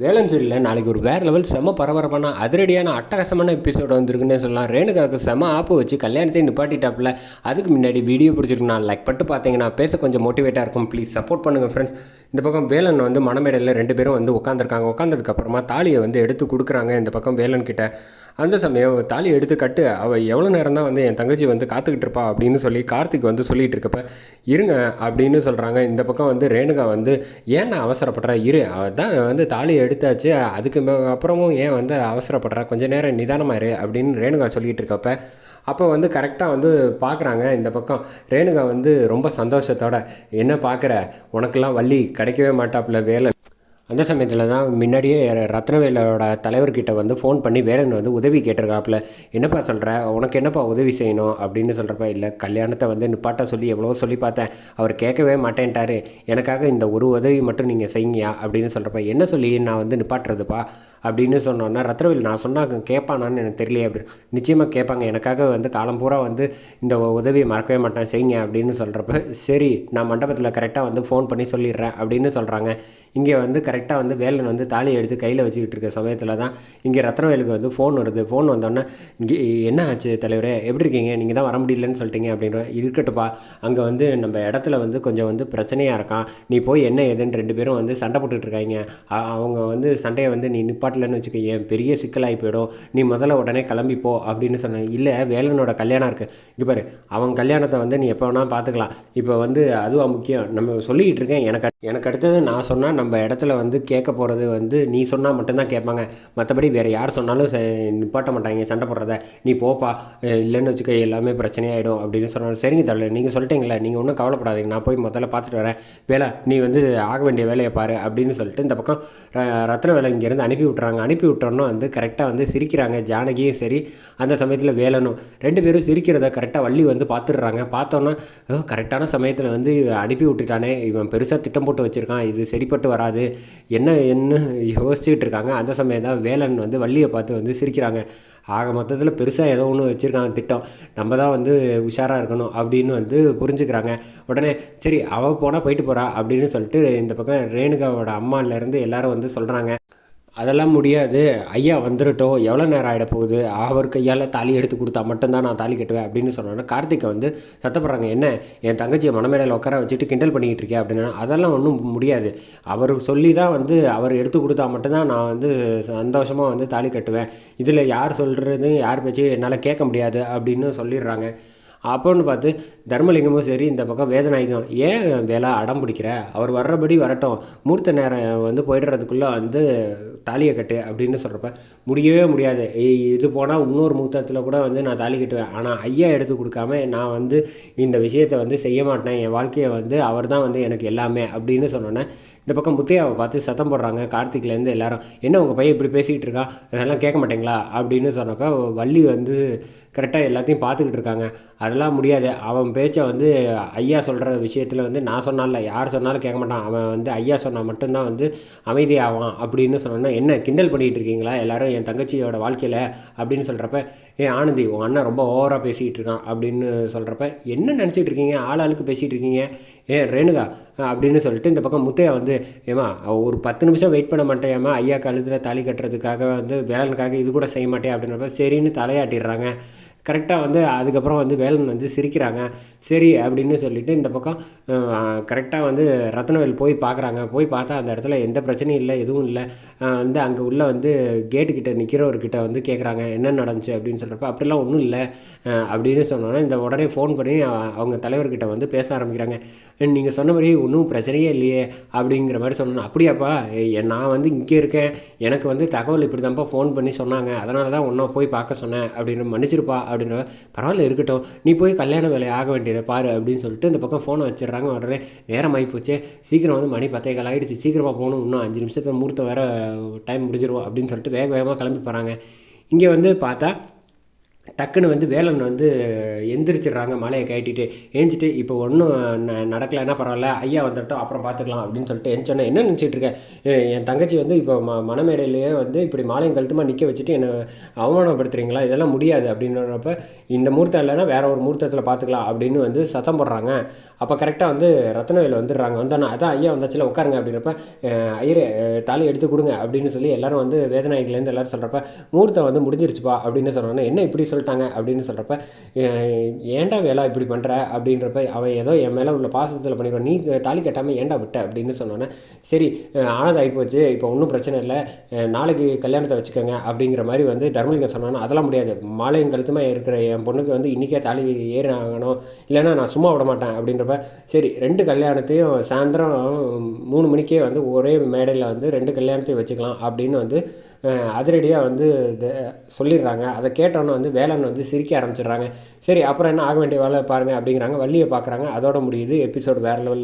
வேலன் நாளைக்கு ஒரு வேறு லெவல் செம பரபரப்பான அதிரடியான அட்டகாசமான எபிசோடு வந்திருக்குன்னே சொல்லலாம். ரேணுகாவுக்கு செம ஆப்பு வச்சு கல்யாணத்தையும் நிப்பாட்டிட்டாப்புல. அதுக்கு முன்னாடி வீடியோ பிடிச்சிருக்குண்ணா நான் லைக் பட்டு பார்த்தீங்கன்னா பேச கொஞ்சம் மோட்டிவேட்டாக இருக்கும். ப்ளீஸ் சப்போர்ட் பண்ணுங்கள் ஃப்ரெண்ட்ஸ் இந்த பக்கம் வேலன் வந்து மணமேடையில் ரெண்டு பேரும் வந்து உட்காந்துருக்காங்க உட்காந்ததுக்கப்புறமா தாலியை வந்து எடுத்து கொடுக்குறாங்க இந்த பக்கம் வேலன் கிட்ட. அந்த சமயம் தாலி எடுத்து கட்டு அவள் எவ்வளோ நேரம் தான் வந்து என் தங்கச்சி வந்து காத்துக்கிட்டு இருப்பா அப்படின்னு சொல்லி கார்த்திக் வந்து சொல்லிட்டு இருக்கப்ப இருங்க அப்படின்னு சொல்கிறாங்க இந்த பக்கம் வந்து ரேணுகா வந்து ஏன் நான் அவசரப்படுற? இரு அவள் தான் வந்து தாலியை எடுத்தாச்சு. அதுக்கு மே- அப்புறமும் ஏன் வந்து அவசரப்படுற? கொஞ்ச நேரம் நிதானமாக இரு அப்படின்னு ரேணுகா சொல்லிகிட்டு இருக்கப்ப அப்போ வந்து கரெக்டாக வந்து பார்க்குறாங்க இந்த பக்கம். ரேணுகா வந்து ரொம்ப சந்தோஷத்தோட என்ன பார்க்குற உனக்கெல்லாம் வள்ளி கிடைக்கவே மாட்டாப்புல வேலை அந்த சமயத்தில் தான் முன்னாடியே ரத்னவேலோட தலைவர்கிட்ட வந்து ஃபோன் பண்ணி வேலன் வந்து உதவி கேட்டிருக்காப்புல. என்னப்பா சொல்கிற உனக்கு என்னப்பா உதவி செய்யணும்? அப்படின்னு சொல்கிறப்ப இல்லை கல்யாணத்தை வந்து நிப்பாட்ட சொல்லி எவ்வளோ சொல்லி பார்த்தேன். அவர் கேட்கவே மாட்டேன்ட்டாரு. எனக்காக இந்த ஒரு உதவி மட்டும் நீங்கள் செய்யுங்கயா அப்படின்னு சொல்கிறப்ப என்ன சொல்லி நான் வந்து நிப்பாட்டுறதுப்பா? அப்படின்னு சொன்னோன்னா ரத்னவேல் நான் சொன்னால் கேட்பானான்னு எனக்கு தெரியலையே. அப்படின்னு நிச்சயமாக கேட்பாங்க. எனக்காக வந்து காலம் பூரா வந்து இந்த உதவியை மறக்கவே மாட்டேன். செய்யுங்க அப்படின்னு சொல்கிறப்ப சரி நான் மண்டபத்தில் கரெக்டாக வந்து ஃபோன் பண்ணி சொல்லிடுறேன் அப்படின்னு சொல்கிறாங்க இங்கே வந்து கரெக்ட் கரெக்டாக வந்து வேலன் வந்து தாலியை எடுத்து கையில் வச்சுக்கிட்டு இருக்க சமயத்தில் தான் இங்கே ரத்னவேலுக்கு வந்து ஃபோன் வருது. ஃபோன் வந்தோடனே இங்கே என்ன ஆச்சு தலைவரே? எப்படி இருக்கீங்க? நீங்கள் தான் வர முடியலன்னு சொல்லிட்டீங்க. அப்படின்ற இருக்கட்டுப்பா அங்கே வந்து நம்ம இடத்துல வந்து கொஞ்சம் வந்து பிரச்சனையாக இருக்கான். நீ போய் என்ன ஏதுன்னு ரெண்டு பேரும் வந்து சண்டை போட்டுட்ருக்காங்க அவங்க வந்து சண்டையை வந்து நீ நிப்பாட்டலன்னு வச்சுக்கோங்க பெரிய சிக்கலாகி போயிடும். நீ முதல்ல உடனே கிளம்பி போ. அப்படின்னு சொன்னேன் இல்லை வேலனோட கல்யாணம் இருக்குது இங்கே பாரு அவன் கல்யாணத்தை வந்து நீ எப்போ வேணால் பார்த்துக்கலாம் இப்போ வந்து அதுவும் முக்கியம். நம்ம சொல்லிக்கிட்டு இருக்கேன். எனக்கு எனக்கு அடுத்தது நான் சொன்னால் நம்ம இடத்துல வந்து கேட்க போகிறது வந்து நீ சொன்னால் மட்டும்தான் கேட்பாங்க. மற்றபடி வேறு யார் சொன்னாலும் நிப்பாட்ட மாட்டாங்க சண்டை போடுறத. நீ போப்பா. இல்லைன்னு வச்சுக்க எல்லாமே பிரச்சனையாயிடும் அப்படின்னு சொன்னாலும் சரிங்க தரல நீங்கள் சொல்லிட்டீங்களே நீங்கள் ஒன்றும் கவலைப்படாதீங்க. நான் போய் முதல்ல பார்த்துட்டு வரேன். வேலை நீ வந்து ஆக வேண்டிய வேலையை பாரு அப்படின்னு சொல்லிட்டு இந்த பக்கம் ர- ரத்ன வேலை இங்கேருந்து அனுப்பி விட்றாங்க அனுப்பி விட்டோன்னா வந்து கரெக்டாக வந்து சிரிக்கிறாங்க. ஜானகியும் சரி அந்த சமயத்தில் வேலனும். ரெண்டு பேரும் சிரிக்கிறத கரெக்டாக வள்ளி வந்து பார்த்துடுறாங்க. பார்த்தோன்னே கரெக்டான சமயத்தில் வந்து அனுப்பி விட்டுட்டானே. இவன் பெருசாக திட்டம் போட்டு வச்சுருக்கான். இது சரிப்பட்டு வராது. என்ன என்ன யோசிச்சுட்டு இருக்காங்க? அந்த சமயம் தான் வேலன் வந்து வள்ளியை பார்த்து வந்து சிரிக்கிறாங்க. ஆக மொத்தத்தில் பெருசாக ஏதோ ஒன்று வச்சுருக்காங்க திட்டம். நம்ம தான் வந்து உஷாராக இருக்கணும் அப்படின்னு வந்து புரிஞ்சுக்கிறாங்க. உடனே சரி அவள் போனால் போயிட்டு போகிறா அப்படின்னு சொல்லிட்டு இந்த பக்கம் ரேணுகாவோட அம்மாலேருந்து எல்லாரும் வந்து சொல்கிறாங்க அதெல்லாம் முடியாது. ஐயா வந்துடட்டும் எவ்வளோ நேரம் ஆகிட போகுது? அவர் கையால் தாலி எடுத்து கொடுத்தா மட்டும்தான் நான் தாலி கட்டுவேன் அப்படின்னு சொன்னோன்னா கார்த்திகை வந்து சத்தப்படுறாங்க. என்ன? என் தங்கச்சியை மணமேடையில் உட்கார வச்சுட்டு கிண்டல் பண்ணிக்கிட்டு இருக்கேன் அப்படின்னா. அதெல்லாம் ஒன்றும் முடியாது. அவர் சொல்லி தான் வந்து அவர் எடுத்து கொடுத்தா மட்டும்தான் நான் வந்து சந்தோஷமாக வந்து தாலி கட்டுவேன். இதில் யார் சொல்கிறது யார் பேச்சு என்னால் கேட்க முடியாது அப்படின்னு சொல்லிடுறாங்க. அப்போன்னு பார்த்து தர்மலிங்கமும் சரி இந்த பக்கம் வேதநாயகம் ஏன் வேலை அடம் பிடிக்கிற? அவர் வர்றபடி வரட்டும். மூர்த்த நேரம் வந்து போயிடுறதுக்குள்ளே வந்து தாலியை கட்டு அப்படின்னு சொல்கிறப்ப முடியவே முடியாது. ஏய், இது போனால் இன்னொரு மூத்தத்தில் கூட வந்து நான் தாலி கட்டுவேன். ஆனால் ஐயா எடுத்து கொடுக்காம நான் வந்து இந்த விஷயத்தை வந்து செய்ய மாட்டேன். என் வாழ்க்கையை வந்து அவர் தான் வந்து எனக்கு எல்லாமே அப்படின்னு சொன்னோன்னே இந்த பக்கம் முத்தையாவை பார்த்து சத்தம் போடுறாங்க கார்த்திக்லேருந்து எல்லாரும். என்ன உங்கள் பையன் இப்படி பேசிக்கிட்டு இருக்கான் இதெல்லாம் கேட்க மாட்டேங்களா? அப்படின்னு சொன்னப்போ வள்ளி வந்து கரெக்டாக எல்லாத்தையும் பார்த்துக்கிட்டு இருக்காங்க. அதெல்லாம் முடியாது. அவன் பேச்சை வந்து ஐயா சொல்கிற விஷயத்தில் வந்து நான் சொன்னால யார் சொன்னாலும் கேட்க மாட்டான். அவன் வந்து ஐயா சொன்னால் மட்டும்தான் வந்து அமைதியாவான் அப்படின்னு சொன்னோன்னா என்ன கிண்டல் பண்ணிகிட்டு இருக்கீங்களா? எல்லாரும் என் தங்கச்சியோட வாழ்க்கையில்? அப்படின்னு சொல்கிறப்ப ஏ ஆனந்தி உன் அண்ணன் ரொம்ப ஓவராக பேசிகிட்டு இருக்கான். அப்படின்னு சொல்கிறப்ப என்ன நினச்சிட்டு இருக்கீங்க? ஆள் ஆளுக்கு பேசிகிட்டு இருக்கீங்க. ஏன் ரேணுகா அப்படின்னு சொல்லிட்டு இந்த பக்கம் முத்தையா வந்து ஏமா ஒரு பத்து நிமிஷம் வெயிட் பண்ண மாட்டேன் ஐயா கழுத்தில் தாலி கட்டுறதுக்காக வந்து வேலனுக்காக இது கூட செய்ய மாட்டேன். அப்படின்றப்ப சரின்னு தலையாட்டிடுறாங்க. கரெக்டாக வந்து அதுக்கப்புறம் வந்து வேலன் வந்து சிரிக்கிறாங்க. சரி அப்படின்னு சொல்லிட்டு இந்த பக்கம் கரெக்டாக வந்து ரத்னவேல் போய் பார்க்குறாங்க போய் பார்த்தா அந்த இடத்துல எந்த பிரச்சனையும் இல்லை எதுவும் இல்லை. வந்து அங்கே உள்ள வந்து கேட்டுக்கிட்ட நிற்கிறவர்கிட்ட வந்து கேட்குறாங்க என்ன நடந்துச்சு? அப்படின்னு சொல்கிறப்ப அப்படிலாம் ஒன்றும் இல்லை. அப்படின்னு சொன்னோன்னே இந்த உடனே ஃபோன் பண்ணி அவங்க தலைவர்கிட்ட வந்து பேச ஆரம்பிக்கிறாங்க. நீங்கள் சொன்ன மாதிரி ஒன்றும் பிரச்சனையே இல்லையே அப்படிங்கிற மாதிரி சொன்னோன்னா அப்படியாப்பா நான் வந்து இங்கே இருக்கேன். எனக்கு வந்து தகவல் இப்படி தான்ப்பா ஃபோன் பண்ணி சொன்னாங்க. அதனால தான் ஒன்றா போய் பார்க்க சொன்னேன். அப்படின்னு மன்னிச்சிருப்பா அப்படின்ற பரவாயில்ல இருக்கட்டும். நீ போய் கல்யாண வேலையை ஆக வேண்டியதை பாரு அப்படின்னு சொல்லிட்டு இந்த பக்கம் ஃபோனை வச்சிடுறாங்க உடனே. நேரம் ஆகி போச்சு சீக்கிரம் வந்து மணி பத்தே கால் ஆகிடுச்சு சீக்கிரமாக போகணும். இன்னும் அஞ்சு நிமிஷத்தில் முகூர்த்தம் வேறு டைம் முடிஞ்சிரும் அப்படின்னு சொல்லிட்டு வேக வேகமாக கிளம்பி போகிறாங்க இங்கே வந்து பார்த்தா டக்குன்னு வந்து வேலன் வந்து எந்திரிச்சிடுறாங்க மலையை கட்டிட்டு ஏஞ்சிட்டு இப்போ ஒன்றும் ந நடக்கலைன்னா பரவாயில்ல ஐயா வந்துட்டோம் அப்புறம் பார்த்துக்கலாம் அப்படின்னு சொல்லிட்டு எந்திரிச்சோன்னே என்ன நினச்சிட்டு இருக்கேன் என் தங்கச்சி வந்து இப்போ ம மனமேடையிலேயே வந்து இப்படி மாலையும் கழுத்துமா நிற்க வச்சுட்டு என்னை அவமானப்படுத்துறீங்களா? இதெல்லாம் முடியாது அப்படின்றப்ப இந்த முகூர்த்தம் இல்லைன்னா வேற ஒரு முகூர்த்தத்தில் பார்த்துக்கலாம் அப்படின்னு வந்து சத்தம் போடுறாங்க. அப்போ கரெக்டாக வந்து ரத்னவேல் வந்துடுறாங்க. வந்தோன்னா அதான் ஐயா வந்தாச்சுல உட்காருங்க அப்படின்றப்ப ஐயரே தாலி எடுத்து கொடுங்க அப்படின்னு சொல்லி எல்லாரும் வந்து வேதநாயகிலேருந்து எல்லாரும் சொல்கிறப்ப முகூர்த்தம் வந்து முடிஞ்சிருச்சுப்பா அப்படின்னு சொல்கிறாங்க என்ன இப்படி சொல்லிட்டாங்க அப்படின்னு சொல்கிறப்ப ஏன்டா வேலை இப்படி பண்ணுற அப்படின்றப்ப அவன் ஏதோ என் மேலே உள்ள பாசத்தில் பண்ணிடுவான். நீ தாலி கட்டாமல் ஏன்டா விட்ட? அப்படின்னு சொன்னோன்னே சரி அஹ், ஆனது ஆகிப்போச்சு இப்போ ஒன்றும் பிரச்சனை இல்லை. நாளைக்கு கல்யாணத்தை வச்சுக்கோங்க. அப்படிங்கிற மாதிரி வந்து தர்மலிங்கம் சொன்னான்னா அதெல்லாம் முடியாது. மாலையும் கழுத்துமா இருக்கிற என் பொண்ணுக்கு வந்து இன்றைக்கே தாலி ஏறினாங்கணும் இல்லைன்னா நான் சும்மா விட மாட்டேன். அப்படின்றப்ப சரி ரெண்டு கல்யாணத்தையும் சாயந்தரம் மூணு மணிக்கே வந்து ஒரே மேடையில் வந்து ரெண்டு கல்யாணத்தையும் வச்சுக்கலாம். அப்படின்னு வந்து அதிரடியாக வந்து சொல்லிடுறாங்க. அதை கேட்டோன்னே வந்து வேலன் வந்து சிரிக்க ஆரம்பிச்சிடுறாங்க. சரி அப்புறம் என்ன ஆக வேண்டிய வேலை பாருங்கள் அப்படிங்கிறாங்க. வள்ளியை பார்க்குறாங்க. அதோட முடியுது. எபிசோடு வேறு லெவலில்